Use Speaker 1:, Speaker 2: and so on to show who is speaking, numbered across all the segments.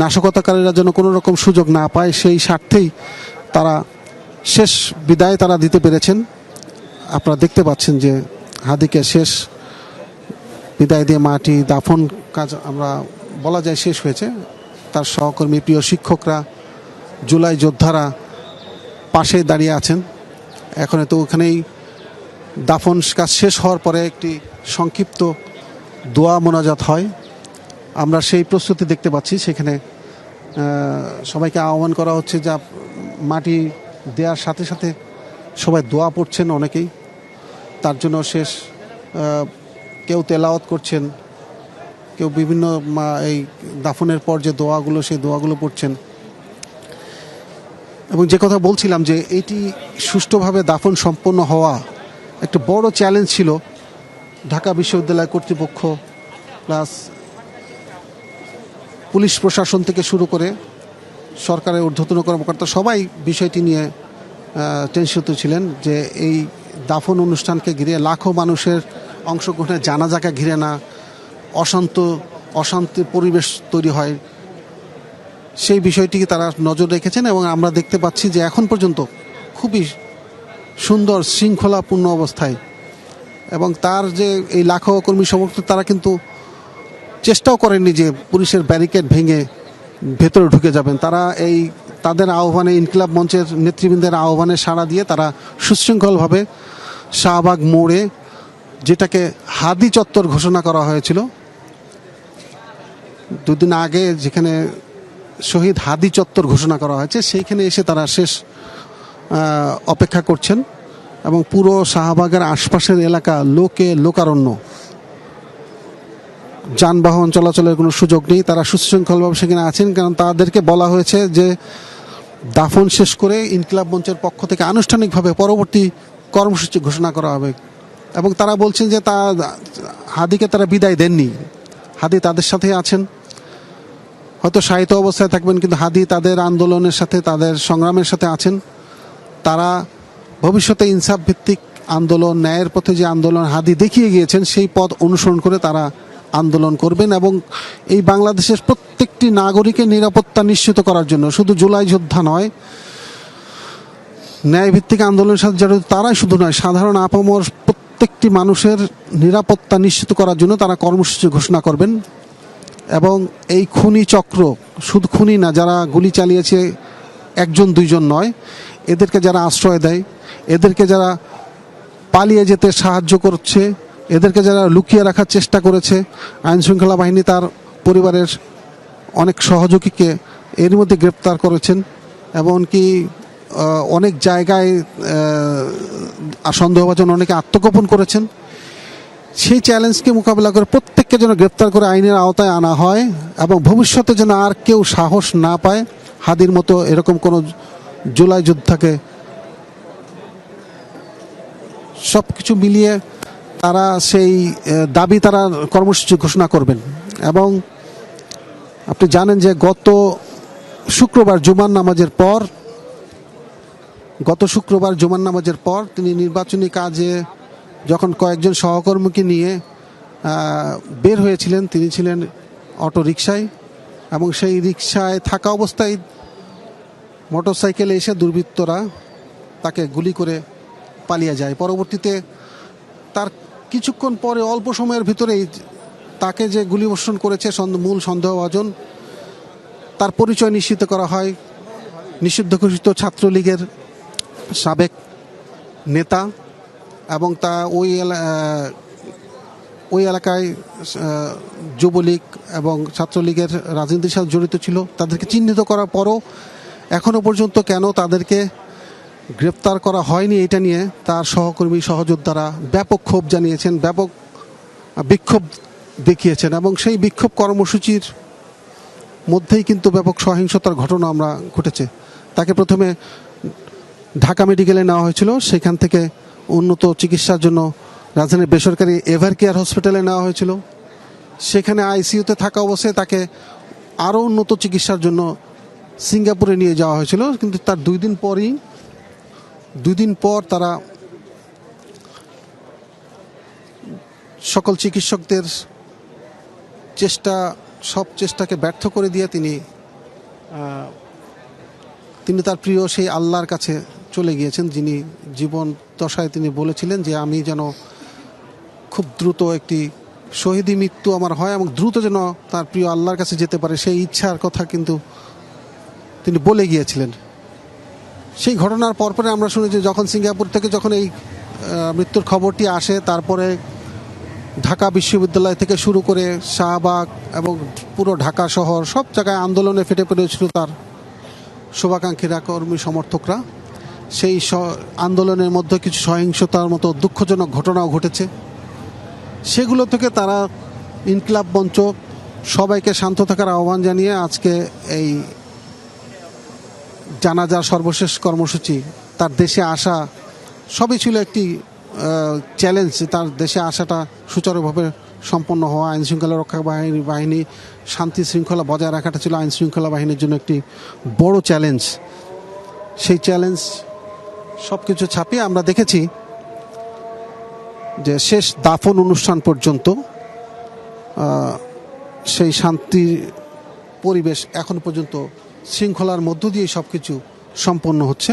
Speaker 1: নাশকতাকারীরা যেন কোনো রকম সুযোগ না পায়, সেই স্বার্থেই তারা শেষ বিদায় তারা দিতে পেরেছেন। আপনারা দেখতে পাচ্ছেন যে হাদিকে শেষ বিদায় দিয়ে মাটি দাফন কাজ আমরা বলা যায় শেষ হয়েছে। তার সহকর্মী, প্রিয় শিক্ষকরা, জুলাই যোদ্ধারা পাশে দাঁড়িয়ে আছেন। এখন তো ওখানেই দাফন কাজ শেষ হওয়ার পরে একটি সংক্ষিপ্ত দোয়া মোনাজাত হয়। আমরা সেই প্রস্তুতি দেখতে পাচ্ছি। সেখানে সবাইকে আহ্বান করা হচ্ছে যা মাটি দেওয়ার সাথে সাথে সবাই দোয়া পড়ছেন অনেকেই। তার জন্য শেষ কেউ তেলাওয়াত করছেন, কেউ বিভিন্ন এই দাফনের পর যে দোয়াগুলো, সেই দোয়াগুলো পড়ছেন। এবং যে কথা বলছিলাম যে এটি সুষ্ঠুভাবে দাফন সম্পন্ন হওয়া একটা বড় চ্যালেঞ্জ ছিল। ঢাকা বিশ্ববিদ্যালয় কর্তৃপক্ষ প্লাস পুলিশ প্রশাসন থেকে শুরু করে সরকারের ঊর্ধ্বতন কর্মকর্তা সবাই বিষয়টি নিয়ে টেনশিত ছিলেন যে এই দাফন অনুষ্ঠানকে ঘিরে লাখো মানুষের অংশগ্রহণের জানাজাকে ঘিরে না, অশান্ত অশান্তির পরিবেশ তৈরি হয়। সেই বিষয়টিকে তারা নজর রেখেছেন এবং আমরা দেখতে পাচ্ছি যে এখন পর্যন্ত খুবই সুন্দর, শৃঙ্খলাপূর্ণ অবস্থায় এবং তার যে এই লাখো কর্মী সমর্থক, তারা কিন্তু চেষ্টাও করেননি যে পুলিশের ব্যারিকেড ভেঙে ভেতরে ঢুকে যাবেন। তারা এই তাদের আহ্বানে ইনকিলাব মঞ্চের নেতৃবৃন্দের আহ্বানে সাড়া দিয়ে তারা সুশৃঙ্খলভাবে শাহবাগ মোড়ে যেটাকে হাদি চত্বর ঘোষণা করা হয়েছিল। দুদিন আগে যেখানে শহীদ হাদি চত্বর ঘোষণা করা হয়েছে, সেইখানে এসে তারা শেষ অপেক্ষা করছেন এবং পুরো শাহবাগের আশপাশের এলাকা লোকে, লোকারণ্য যানবাহন চলাচলের কোনো সুযোগ নেই, তারা সুশৃঙ্খলভাবে সেখানে আছেন, কারণ তাদেরকে বলা হয়েছে যে দাফন শেষ করে ইনকিলাব মঞ্চের পক্ষ থেকে আনুষ্ঠানিকভাবে পরবর্তী কর্মসূচি ঘোষণা করা হবে। এবং তারা বলছেন যে তা, হাদিকে তারা বিদায় দেননি। হাদি তাদের সাথে আছেন। হয়তো সাহিত্য অবস্থায় থাকবেন, কিন্তু হাদি তাদের আন্দোলনের সাথে, তাদের সংগ্রামের সাথে আছেন। তারা ভবিষ্যতে ইনসাফ ভিত্তিক আন্দোলন, ন্যায়ের পথে যে আন্দোলন হাদি দেখিয়ে গিয়েছেন, সেই পথ অনুসরণ করে তারা আন্দোলন করবেন এবং এই বাংলাদেশের প্রত্যেকটি নাগরিকের নিরাপত্তা নিশ্চিত করার জন্য, শুধু জুলাই যোদ্ধা নয়, ন্যায়ভিত্তিক আন্দোলনের সাথে জড়িত তারাই শুধু নয়, সাধারণ আপামর প্রত্যেকটি মানুষের নিরাপত্তা নিশ্চিত করার জন্য তারা কর্মসূচি ঘোষণা করবেন। এবং এই খুনি চক্র, শুধু খুনি না, যারা গুলি চালিয়েছে একজন, দুইজন নয়, এদেরকে যারা আশ্রয় দেয়, এদেরকে যারা পালিয়ে যেতে সাহায্য করছে এদেরকে যারা লুকিয়ে রাখার চেষ্টা করেছে আইন শৃঙ্খলা বাহিনী তার পরিবারের অনেক সহযোগীকে এর মধ্যে গ্রেপ্তার করেছেন এমনকি অনেক জায়গায় সন্দেহভাজন অনেকে আত্মগোপন করেছেন। সেই চ্যালেঞ্জকে মোকাবিলা করে প্রত্যেককে যেন গ্রেপ্তার করে আইনের আওতায় আনা হয় এবং ভবিষ্যতে যেন আর কেউ সাহস না পায়, হাদির মতো এরকম কোনো জুলাই যোদ্ধাকে সব কিছু মিলিয়ে তারা সেই দাবি তারা কর্মসূচি ঘোষণা করবেন। এবং আপনি জানেন যে গত শুক্রবার জুমান নামাজের পর, গত শুক্রবার জুমান নামাজের পর তিনি নির্বাচনী কাজে যখন কয়েকজন সহকর্মীকে নিয়ে বের হয়েছিলেন, তিনি ছিলেন অটো রিকশায় এবং সেই রিক্সায় থাকা অবস্থায় মোটরসাইকেলে এসে দুর্বৃত্তরা তাকে গুলি করে পালিয়ে যায়। পরবর্তীতে তার কিছুক্ষণ পরে, অল্প সময়ের ভিতরেই তাকে যে গুলিবর্ষণ করেছে মূল সন্দেহভাজন, তার পরিচয় নিশ্চিত করা হয়। নিষিদ্ধ ঘোষিত ছাত্রলীগের সাবেক নেতা এবং তা ওই ওই এলাকায় যুবলীগ এবং ছাত্রলীগের রাজনীতির সাথে জড়িত ছিল। তাদেরকে চিহ্নিত করার পরও এখনও পর্যন্ত কেন তাদেরকে গ্রেপ্তার করা হয়নি এটা নিয়ে। তার সহকর্মী, সহযোদ্ধারা ব্যাপক ক্ষোভ জানিয়েছেন, ব্যাপক বিক্ষোভ দেখিয়েছেন এবং সেই বিক্ষোভ কর্মসূচির মধ্যেই কিন্তু ব্যাপক সহিংসতার ঘটনা আমরা ঘটেছে। তাকে প্রথমে ঢাকা মেডিকেলে নেওয়া হয়েছিল। সেখান থেকে উন্নত চিকিৎসার জন্য রাজধানীর বেসরকারি এভার কেয়ার হসপিটালে নেওয়া হয়েছিল। সেখানে আইসিইউতে থাকা অবস্থায় তাকে আরও উন্নত চিকিৎসার জন্য সিঙ্গাপুরে নিয়ে যাওয়া হয়েছিল। কিন্তু তার দুই দিন পরই দুই দিন পর তারা সকল চিকিৎসকদের চেষ্টা, সব চেষ্টাকে ব্যর্থ করে দিয়ে তিনি তিনি তার প্রিয় সেই আল্লাহর কাছে চলে গিয়েছেন, যিনি জীবন দশায় তিনি বলেছিলেন যে আমি যেন খুব দ্রুত একটি শহীদি মৃত্যু আমার হয় এবং দ্রুত যেন তার প্রিয় আল্লাহর কাছে যেতে পারে, সেই ইচ্ছার কথা কিন্তু তিনি বলে গিয়েছিলেন। সেই ঘটনার পরপরে আমরা শুনেছি যখন সিঙ্গাপুর থেকে যখন এই মৃত্যুর খবরটি আসে, তারপরে ঢাকা বিশ্ববিদ্যালয় থেকে শুরু করে শাহবাগ এবং পুরো ঢাকা শহর সব জায়গায় আন্দোলনে ফেটে পড়েছিল তার শুভাকাঙ্ক্ষীরা, কর্মী, সমর্থকরা। সেই আন্দোলনের মধ্যে কিছু সহিংসতার মতো দুঃখজনক ঘটনাও ঘটেছে। সেগুলো থেকে তারা ইনকিলাব মঞ্চ সবাইকে শান্ত থাকার আহ্বান জানিয়ে আজকে এই জানাজার সর্বশেষ কর্মসূচি, তার দেশে আসা, সবই ছিল একটি চ্যালেঞ্জ তার দেশে আসাটা সুচারুভাবে সম্পন্ন হওয়া, আইন শৃঙ্খলা রক্ষা বাহিনী বাহিনী, শান্তি শৃঙ্খলা বজায় রাখাটা ছিল আইন শৃঙ্খলা বাহিনীর জন্য একটি বড় চ্যালেঞ্জ সেই চ্যালেঞ্জ সব কিছু ছাপিয়ে আমরা দেখেছি যে শেষ দাফন অনুষ্ঠান পর্যন্ত সেই শান্তির পরিবেশ এখন পর্যন্ত শৃঙ্খলার মধ্য দিয়ে সব কিছু সম্পন্ন হচ্ছে।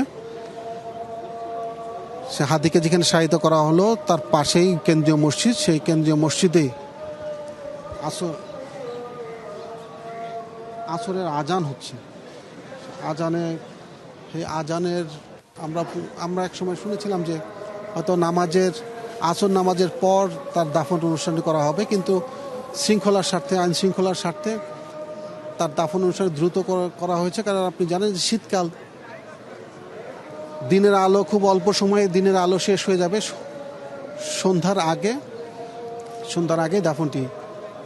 Speaker 1: সে হাদিকে যেখানে শায়িত করা হলো, তার পাশেই কেন্দ্রীয় মসজিদ। সেই কেন্দ্রীয় মসজিদে আসর, আসরের আজান হচ্ছে। আজানে, সেই আজানের আমরা আমরা এক সময় শুনেছিলাম যে হয়তো নামাজের, আসর নামাজের পর তার দাফন অনুষ্ঠানটি করা হবে, কিন্তু শৃঙ্খলার স্বার্থে আইন শৃঙ্খলার স্বার্থে তার দাফন অনুসারে দ্রুত করা- হয়েছে, কারণ আপনি জানেন যে শীতকাল। দিনের আলো খুব অল্প সময়ে দিনের আলো শেষ হয়ে যাবে। সন্ধ্যার আগে সন্ধ্যার আগে দাফনটি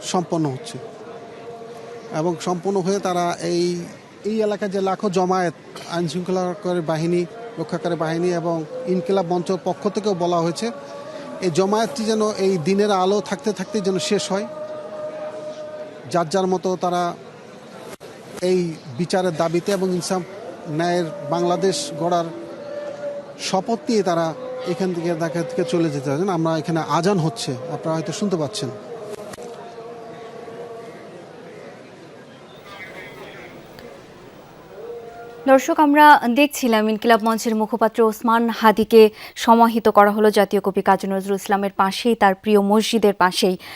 Speaker 1: সম্পন্ন হচ্ছে। এবং সম্পন্ন হয়ে তারা এই এই এলাকায় যে লাখো জমায়েত আইন শৃঙ্খলাকারী বাহিনী, রক্ষাকারী বাহিনী এবং ইনকিলাব মঞ্চের পক্ষ থেকেও বলা হয়েছে, এই জমায়েতটি যেন এই দিনের আলো থাকতে থাকতে যেন শেষ হয়। যার যার মতো তারা এই বিচারের দাবিতে এবং ইনসাফ ন্যায়ের বাংলাদেশ গড়ার শপথ নিয়ে তারা এখান থেকে ঢাকা থেকে চলে যেতে পারেন আমরা এখানে আজান হচ্ছে। আপনারা হয়তো শুনতে পাচ্ছেন।
Speaker 2: দর্শক, আমরা দেখছিলাম ইনকিলাব মঞ্চের মুখপাত্র ওসমান হাদিকে সমাহিত করা হলো জাতীয় কবি কাজী নজরুল ইসলামের পাশেই, তার প্রিয় মসজিদের পাশেই।